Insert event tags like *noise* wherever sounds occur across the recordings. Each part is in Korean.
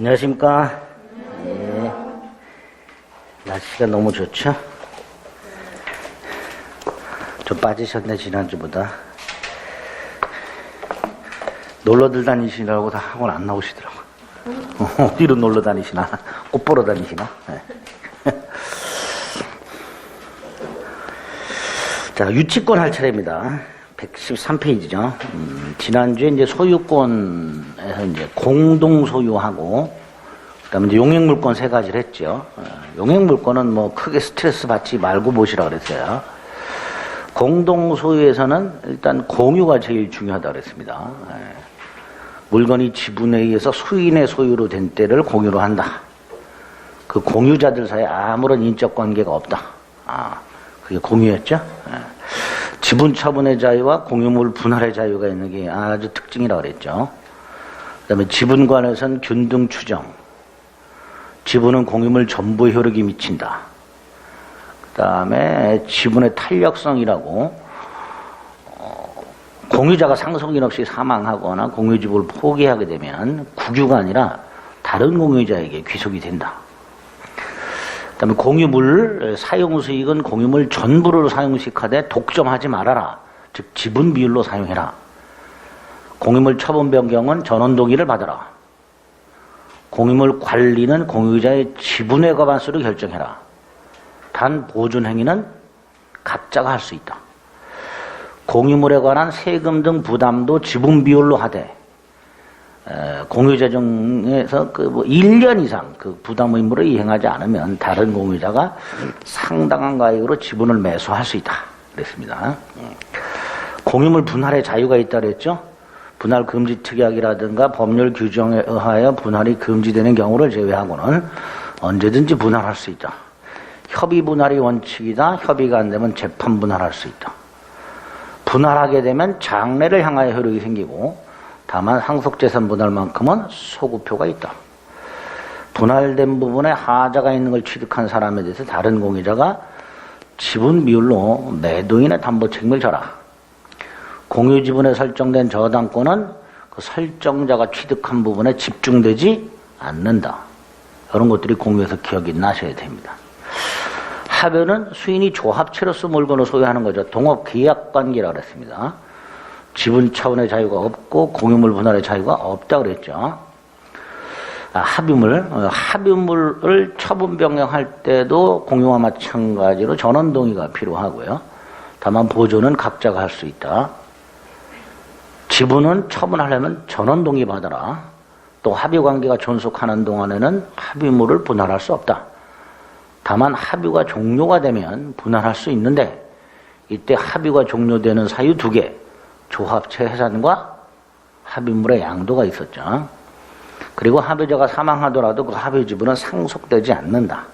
안녕하십니까. 예. 날씨가 너무 좋죠? 좀 빠지셨네, 지난주보다. 놀러들 다니시라고 다 학원 안 나오시더라고. 어디로 놀러 다니시나? 꽃 보러 다니시나? 예. *laughs* 자, 유치권 할 차례입니다. 113페이지죠. 음, 지난주에 이제 소유권에서 이제 공동 소유하고, 그 다음에 이제 용액물권 세 가지를 했죠. 어, 용액물권은 뭐 크게 스트레스 받지 말고 보시라 그랬어요. 공동 소유에서는 일단 공유가 제일 중요하다 그랬습니다. 예. 물건이 지분에 의해서 수인의 소유로 된 때를 공유로 한다. 그 공유자들 사이에 아무런 인적 관계가 없다. 아, 그게 공유였죠. 예. 지분 처분의 자유와 공유물 분할의 자유가 있는 게 아주 특징이라 그랬죠. 그 다음에 지분관에선 균등 추정. 지분은 공유물 전부의 효력이 미친다. 그 다음에 지분의 탄력성이라고 어, 공유자가 상속인 없이 사망하거나 공유지분을 포기하게 되면 국유가 아니라 다른 공유자에게 귀속이 된다. 그다음에 공유물 사용 수익은 공유물 전부를 사용식하되 독점하지 말아라. 즉 지분 비율로 사용해라. 공유물 처분 변경은 전원 동의를 받아라. 공유물 관리는 공유자의 지분의 과반수로 결정해라. 단 보존 행위는 각자가 할 수 있다. 공유물에 관한 세금 등 부담도 지분 비율로 하되 에, 공유자 중에서 그뭐 1년 이상 그 부담 의무를 이행하지 않으면 다른 공유자가 상당한 가액으로 지분을 매수할 수 있다. 그랬습니다. 음. 공유물 분할의 자유가 있다 그랬죠. 분할 금지 특약이라든가 법률 규정에 의하여 분할이 금지되는 경우를 제외하고는 언제든지 분할할 수 있다. 협의 분할이 원칙이다. 협의가 안 되면 재판 분할할 수 있다. 분할하게 되면 장래를 향하여 효력이 생기고 다만 상속재산 분할만큼은 소구표가 있다. 분할된 부분에 하자가 있는 걸 취득한 사람에 대해서 다른 공유자가 지분 비율로 매도인의 담보 책임을 져라. 공유 지분에 설정된 저당권은 그 설정자가 취득한 부분에 집중되지 않는다. 이런 것들이 공유에서 기억이 나셔야 됩니다. 합연은 수인이 조합체로서 물건을 소유하는 거죠. 동업 계약 관계라 그랬습니다. 지분 차원의 자유가 없고 공유물 분할의 자유가 없다 그랬죠. 아, 합의물, 어, 합의물을 처분 변경할 때도 공유와 마찬가지로 전원 동의가 필요하고요. 다만 보존은 각자가 할 수 있다. 지분은 처분하려면 전원 동의 받아라. 또 합의 관계가 존속하는 동안에는 합의물을 분할할 수 없다. 다만 합의가 종료가 되면 분할할 수 있는데 이때 합의가 종료되는 사유 두 개, 조합체 해산과 합의물의 양도가 있었죠. 그리고 합의자가 사망하더라도 그 합의 지분은 상속되지 않는다.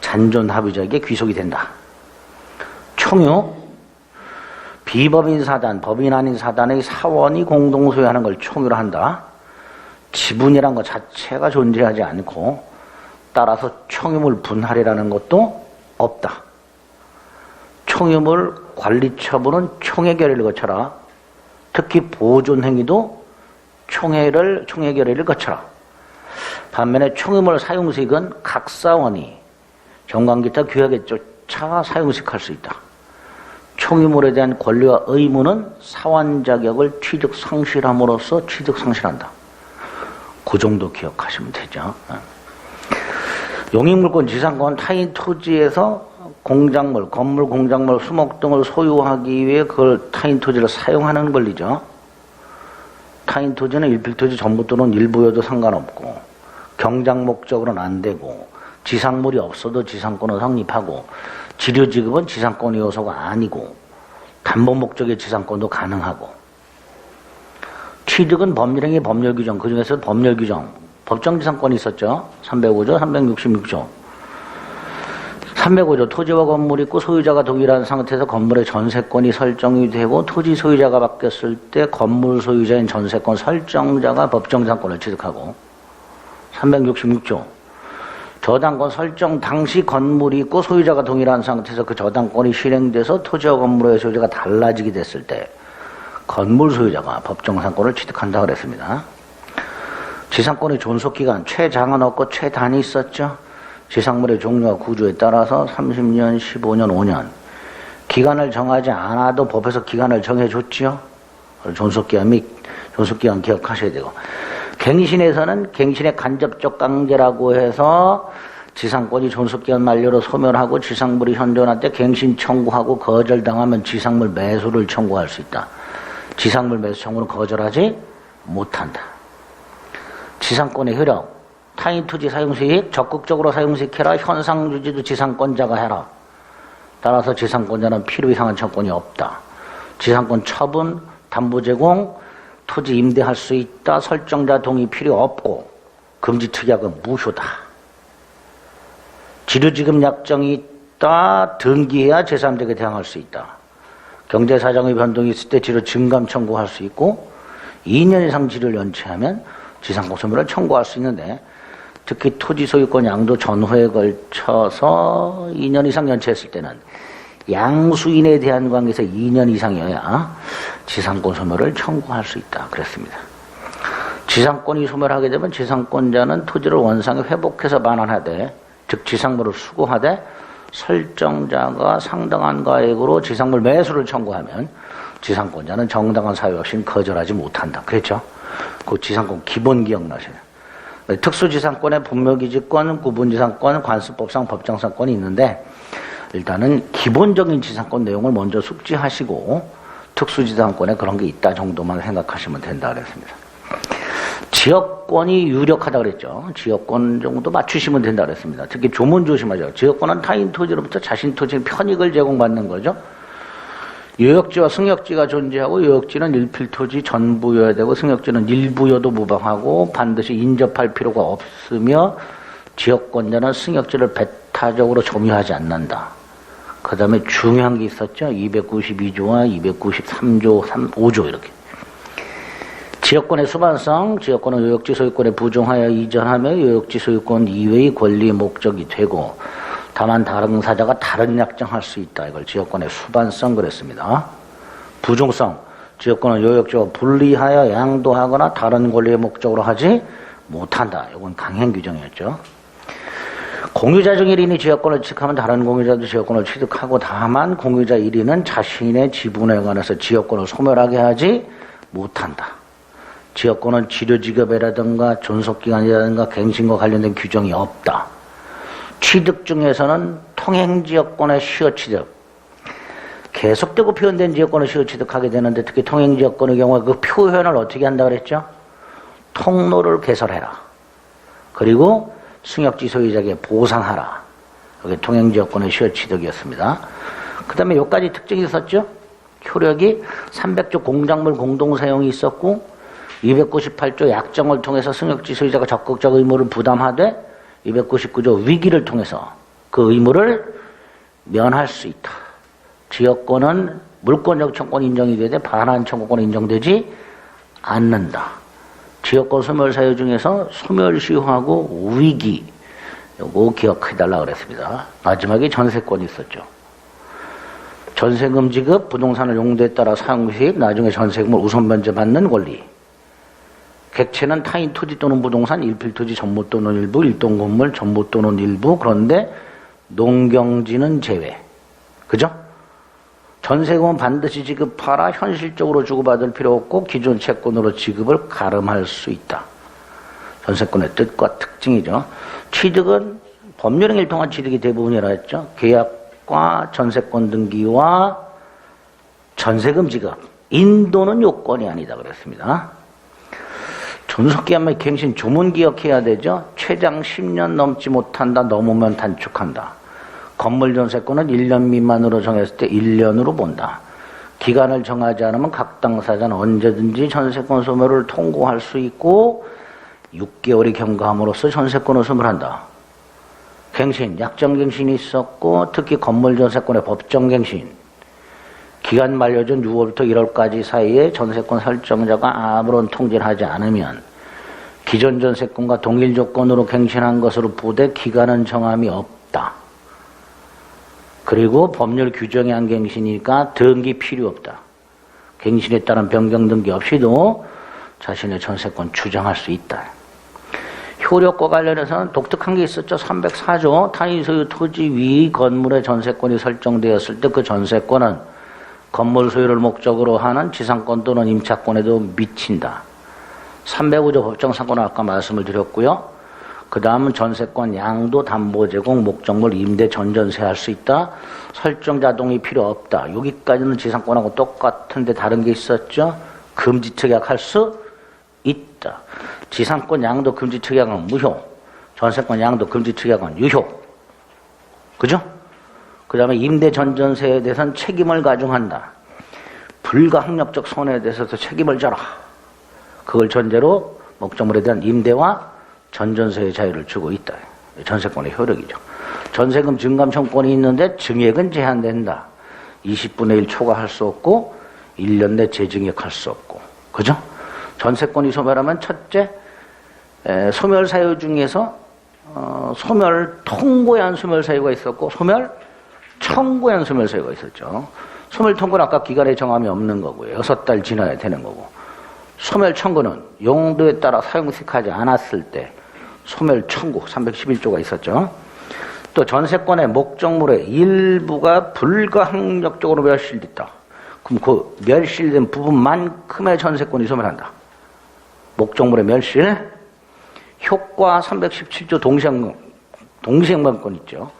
잔존 합의자에게 귀속이 된다. 총유 비법인 사단, 법인 아닌 사단의 사원이 공동 소유하는 걸 총유로 한다. 지분이란 것 자체가 존재하지 않고 따라서 총유물 분할이라는 것도 없다. 총유물 관리 처분은 총회 결의를 거쳐라. 특히 보존 행위도 총회를 총회 결의를 거쳐라. 반면에 총유물 사용식은 각 사원이 정관기타 규약에 쫓아 사용식 할 수 있다. 총유물에 대한 권리와 의무는 사원 자격을 취득 상실함으로써 취득 상실한다. 그 정도 기억하시면 되죠. 용익물권 지상권 타인 토지에서 공작물, 건물, 공작물, 수목 등을 소유하기 위해 그걸 타인 토지를 사용하는 권리죠. 타인 토지는 일필 토지 전부 또는 일부여도 상관없고 경작 목적으로는 안 되고 지상물이 없어도 지상권은 성립하고 지료 지급은 지상권 요소가 아니고 담보 목적의 지상권도 가능하고 취득은 법률행위 법률 규정 그중에서 법률 규정 법정 지상권이 있었죠. 305조, 366조. 305조 토지와 건물이 있고 소유자가 동일한 상태에서 건물의 전세권이 설정이 되고 토지 소유자가 바뀌었을 때 건물 소유자인 전세권 설정자가 법정지상권을 취득하고 366조 저당권 설정 당시 건물이 있고 소유자가 동일한 상태에서 그 저당권이 실행돼서 토지와 건물의 소유자가 달라지게 됐을 때 건물 소유자가 법정상권을 취득한다 그랬습니다. 지상권의 존속기간 최장은 없고 최단이 있었죠. 지상물의 종류와 구조에 따라서 30년, 15년, 5년 기간을 정하지 않아도 법에서 기간을 정해줬지요. 존속기간 및 존속기간 기억하셔야 되고 갱신에서는 갱신의 간접적 강제라고 해서 지상권이 존속기간 만료로 소멸하고 지상물이 현존할 때 갱신 청구하고 거절당하면 지상물 매수를 청구할 수 있다. 지상물 매수 청구는 거절하지 못한다. 지상권의 효력, 타인 투지 사용 수익 적극적으로 사용 수익해라. 현상 유지도 지상권자가 해라. 따라서 지상권자는 필요 이상한 청권이 없다. 지상권 처분, 담보 제공, 토지 임대할 수 있다. 설정자 동의 필요 없고 금지 특약은 무효다. 지류지급 약정이 있다. 등기해야 제3자에게 대항할 수 있다. 경제사정의 변동이 있을 때 지료 증감 청구할 수 있고 2년 이상 지료를 연체하면 지상권 소멸을 청구할 수 있는데 특히 토지 소유권 양도 전후에 걸쳐서 2년 이상 연체했을 때는 양수인에 대한 관계에서 2년 이상이어야 지상권 소멸을 청구할 수 있다. 그랬습니다. 지상권이 소멸하게 되면 지상권자는 토지를 원상에 회복해서 반환하되 즉 지상물을 수거하되 설정자가 상당한 가액으로 지상물 매수를 청구하면 지상권자는 정당한 사유 없이 거절하지 못한다. 그랬죠? 그 지상권 기본 기억나셔요. 특수지상권의 분묘기지권, 구분지상권, 관습법상 법정상권이 있는데 일단은 기본적인 지상권 내용을 먼저 숙지하시고 특수지상권에 그런 게 있다 정도만 생각하시면 된다 그랬습니다. 지역권이 유력하다 그랬죠. 지역권 정도 맞추시면 된다 그랬습니다. 특히 조문 조심하죠. 지역권은 타인 토지로부터 자신 토지의 편익을 제공받는 거죠. 요역지와 승역지가 존재하고 요역지는 일필토지 전부여야 되고 승역지는 일부여도 무방하고 반드시 인접할 필요가 없으며 지역권자는 승역지를 배타적으로 점유하지 않는다. 그 다음에 중요한 게 있었죠. 292조와 293조, 3, 5조 이렇게. 지역권의 수반성, 지역권은 요역지 소유권에 부종하여 이전하며 요역지 소유권 이외의 권리의 목적이 되고 다만 다른 사자가 다른 약정할 수 있다. 이걸 지역권의 수반성 그랬습니다. 부종성, 지역권은 요역지와 분리하여 양도하거나 다른 권리의 목적으로 하지 못한다. 이건 강행 규정이었죠. 공유자 중 1인이 지역권을 취득하면 다른 공유자도 지역권을 취득하고 다만 공유자 1인은 자신의 지분에 관해서 지역권을 소멸하게 하지 못한다. 지역권은 치료지급이라든가 존속기간이라든가 갱신과 관련된 규정이 없다. 취득 중에서는 통행지역권의 시효취득. 계속되고 표현된 지역권을 시효취득하게 되는데 특히 통행지역권의 경우에 그 표현을 어떻게 한다 그랬죠? 통로를 개설해라. 그리고 승역지 소유자에게 보상하라. 이게 통행지역권의 시효취득이었습니다. 그 다음에 여기까지 특징이 있었죠? 효력이 300조 공작물 공동사용이 있었고 298조 약정을 통해서 승역지 소유자가 적극적 의무를 부담하되 299조 위기를 통해서 그 의무를 면할 수 있다. 지역권은 물권적 청권 인정이 되되 반환 청구권 인정되지 않는다. 지역권 소멸 사유 중에서 소멸 시효하고 위기 요거 기억해달라 그랬습니다. 마지막에 전세권이 있었죠. 전세금 지급, 부동산을 용도에 따라 사용 시 나중에 전세금을 우선 면제받는 권리. 객체는 타인 토지 또는 부동산, 일필 토지 전무 또는 일부, 일동 건물 전무 또는 일부, 그런데 농경지는 제외. 그죠? 전세금은 반드시 지급하라. 현실적으로 주고받을 필요 없고 기존 채권으로 지급을 가름할 수 있다. 전세권의 뜻과 특징이죠. 취득은 법률행위를 통한 취득이 대부분이라 했죠. 계약과 전세권 등기와 전세금 지급. 인도는 요건이 아니다 그랬습니다. 존속기한말 갱신 조문 기억해야 되죠. 최장 10년 넘지 못한다. 넘으면 단축한다. 건물 전세권은 1년 미만으로 정했을 때 1년으로 본다. 기간을 정하지 않으면 각 당사자는 언제든지 전세권 소멸을 통고할 수 있고 6개월이 경과함으로써 전세권을 소멸한다. 갱신, 약정갱신이 있었고 특히 건물 전세권의 법정갱신 기간 만료 전 6월부터 1월까지 사이에 전세권 설정자가 아무런 통지를 하지 않으면 기존 전세권과 동일 조건으로 갱신한 것으로 보되 기간은 정함이 없다. 그리고 법률 규정에 한 갱신이니까 등기 필요 없다. 갱신에 따른 변경 등기 없이도 자신의 전세권 주장할 수 있다. 효력과 관련해서는 독특한 게 있었죠. 304조 타인 소유 토지 위 건물의 전세권이 설정되었을 때 그 전세권은 건물 소유를 목적으로 하는 지상권 또는 임차권에도 미친다. 305조 법정상권은 아까 말씀을 드렸고요. 그 다음은 전세권 양도 담보 제공 목적물 임대 전전세 할 수 있다. 설정 자동이 필요 없다. 여기까지는 지상권하고 똑같은데 다른 게 있었죠. 금지 특약할 수 있다. 지상권 양도 금지 특약은 무효. 전세권 양도 금지 특약은 유효. 그죠? 그 다음에 임대 전전세에 대해서는 책임을 가중한다. 불가항력적 손해에 대해서도 책임을 져라. 그걸 전제로 목적물에 대한 임대와 전전세의 자유를 주고 있다. 전세권의 효력이죠. 전세금 증감 청권이 있는데 증액은 제한된다. 20분의 1 초과할 수 없고 1년 내 재증액할 수 없고. 그죠? 전세권이 소멸하면 첫째 에, 소멸 사유 중에서 어, 소멸 통고에 한 소멸 사유가 있었고 소멸 청구에 한 소멸 사유가 있었죠. 소멸 통고는 아까 기간의 정함이 없는 거고요. 여섯 달 지나야 되는 거고. 소멸 청구는 용도에 따라 사용식하지 않았을 때 소멸 청구 311조가 있었죠. 또 전세권의 목적물의 일부가 불가항력적으로 멸실됐다. 그럼 그 멸실된 부분만큼의 전세권이 소멸한다. 목적물의 멸실, 효과 317조 동생, 동생반권 있죠.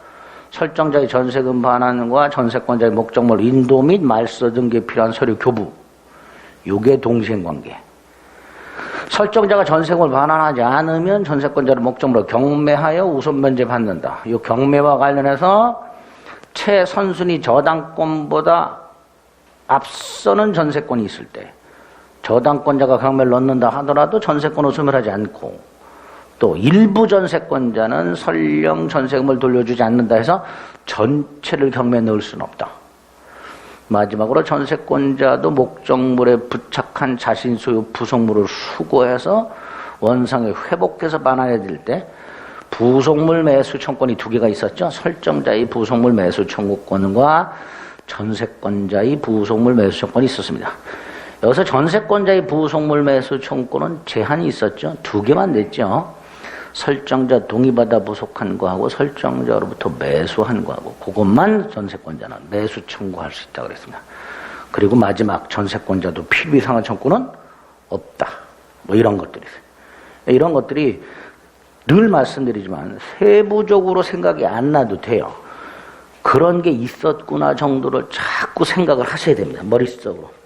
설정자의 전세금 반환과 전세권자의 목적물 인도 및 말소 등기에 필요한 서류 교부. 요게 동생 관계. 설정자가 전세금을 반환하지 않으면 전세권자를 목적으로 경매하여 우선 면제 받는다. 이 경매와 관련해서 최선순위 저당권보다 앞서는 전세권이 있을 때 저당권자가 경매를 넣는다 하더라도 전세권을 소멸하지 않고 또 일부 전세권자는 설령 전세금을 돌려주지 않는다 해서 전체를 경매에 넣을 수는 없다. 마지막으로 전세권자도 목적물에 부착한 자신 소유 부속물을 수거해서 원상에 회복해서 반환해야 될때 부속물 매수 청권이 두 개가 있었죠. 설정자의 부속물 매수 청구권과 전세권자의 부속물 매수 청권이 있었습니다. 여기서 전세권자의 부속물 매수 청구권은 제한이 있었죠. 두 개만 냈죠. 설정자 동의받아 부속한 거하고 설정자로부터 매수한 거하고 그것만 전세권자는 매수 청구할 수 있다 그랬습니다. 그리고 마지막 전세권자도 필요비 상한 청구는 없다. 뭐 이런 것들이 있어요. 이런 것들이 늘 말씀드리지만 세부적으로 생각이 안 나도 돼요. 그런 게 있었구나 정도를 자꾸 생각을 하셔야 됩니다. 머릿속으로.